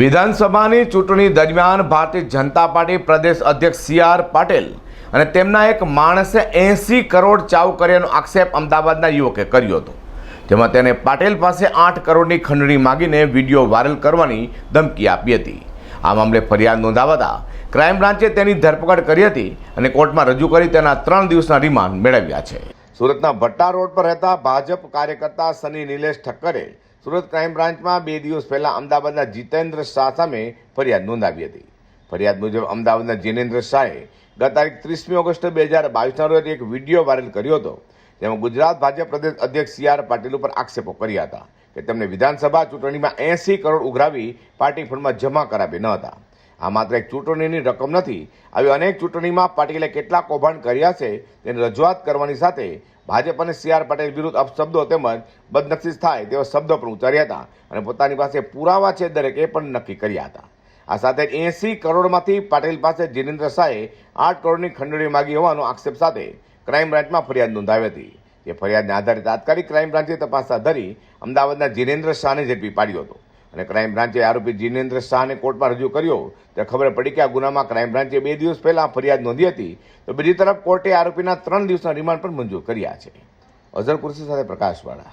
વિધાનસભાની ચૂંટણી દરમિયાન ભારતીય જનતા પાર્ટી પ્રદેશ અધ્યક્ષ સી આર પાટીલ અને તેમના એક માણસે એંસી કરોડ ચાવ કર્યાનો આક્ષેપ અમદાવાદના યુવકે કર્યો હતો. જેમાં તેને પાટેલ પાસે આઠ કરોડની ખંડણી માગીને વીડિયો વાયરલ કરવાની ધમકી આપી હતી. આ મામલે ફરિયાદ નોંધાવતા ક્રાઇમ બ્રાન્ચે તેની ધરપકડ કરી હતી અને કોર્ટમાં રજૂ કરી તેના ત્રણ દિવસના રિમાન્ડ મેળવ્યા છે. સુરતના ભટ્ટા રોડ પર રહેતા ભાજપ કાર્યકર્તા સની નિલેશ ઠક્કરે સુરત ક્રાઇમ બ્રાન્ચમાં બે દિવસ પહેલા અમદાવાદના જીતેન્દ્ર શાહ સામે ફરિયાદ નોંધાવી હતી. ફરિયાદ મુજબ અમદાવાદના જીનેન્દ્ર શાહે ગત તારીખ ત્રીસમી ઓગસ્ટ બે હજાર બાવીસના રોજ એક વીડિયો વાયરલ કર્યો હતો, જેમાં ગુજરાત ભાજપ પ્રદેશ અધ્યક્ષ સી આર પાટીલ ઉપર આક્ષેપો કર્યા હતા કે તેમને વિધાનસભા ચૂંટણીમાં એંસી કરોડ ઉઘરાવી પાર્ટી ફંડમાં જમા કરાવી ન હતા. આ માત્ર એક ચૂંટણીની રકમ નથી, આવી અનેક ચૂંટણીમાં પાટીલે કેટલા કૌભાંડ કર્યા છે, તેની રજૂઆત કરવાની સાથે ભાજપ અને સી આર પટેલ વિરુદ્ધ અપશબ્દો તેમજ બદનક્ષીસ થાય તેવા શબ્દો પણ ઉચ્ચાર્યા હતા અને પોતાની પાસે પુરાવા છે દરેકે પણ નક્કી કર્યા હતા. આ સાથે એંસી કરોડમાંથી પાટીલ પાસે જીનેન્દ્ર શાહે આઠ કરોડની ખંડણી માગી હોવાનો આક્ષેપ સાથે ક્રાઇમ બ્રાન્ચમાં ફરિયાદ નોંધાવી હતી. એ ફરિયાદને આધારે તાત્કાલિક ક્રાઇમ બ્રાન્ચે તપાસ હાથ ધરી અમદાવાદના જીનેન્દ્ર શાહને ઝડપી પાડ્યો હતો. અને ક્રાઇમ બ્રાન્ચે આરોપી જીનેન્દ્ર શાહને કોર્ટમાં રજૂ કર્યો. ત્યારે ખબર પડી કે આ ગુનામાં ક્રાઇમ બ્રાન્ચે બે દિવસ પહેલા ફરિયાદ નોંધી હતી. તો બીજી તરફ કોર્ટે આરોપીના ત્રણ દિવસના રિમાન્ડ પણ મંજૂર કર્યા છે. અઝર કુર્સી સાથે પ્રકાશવાળા.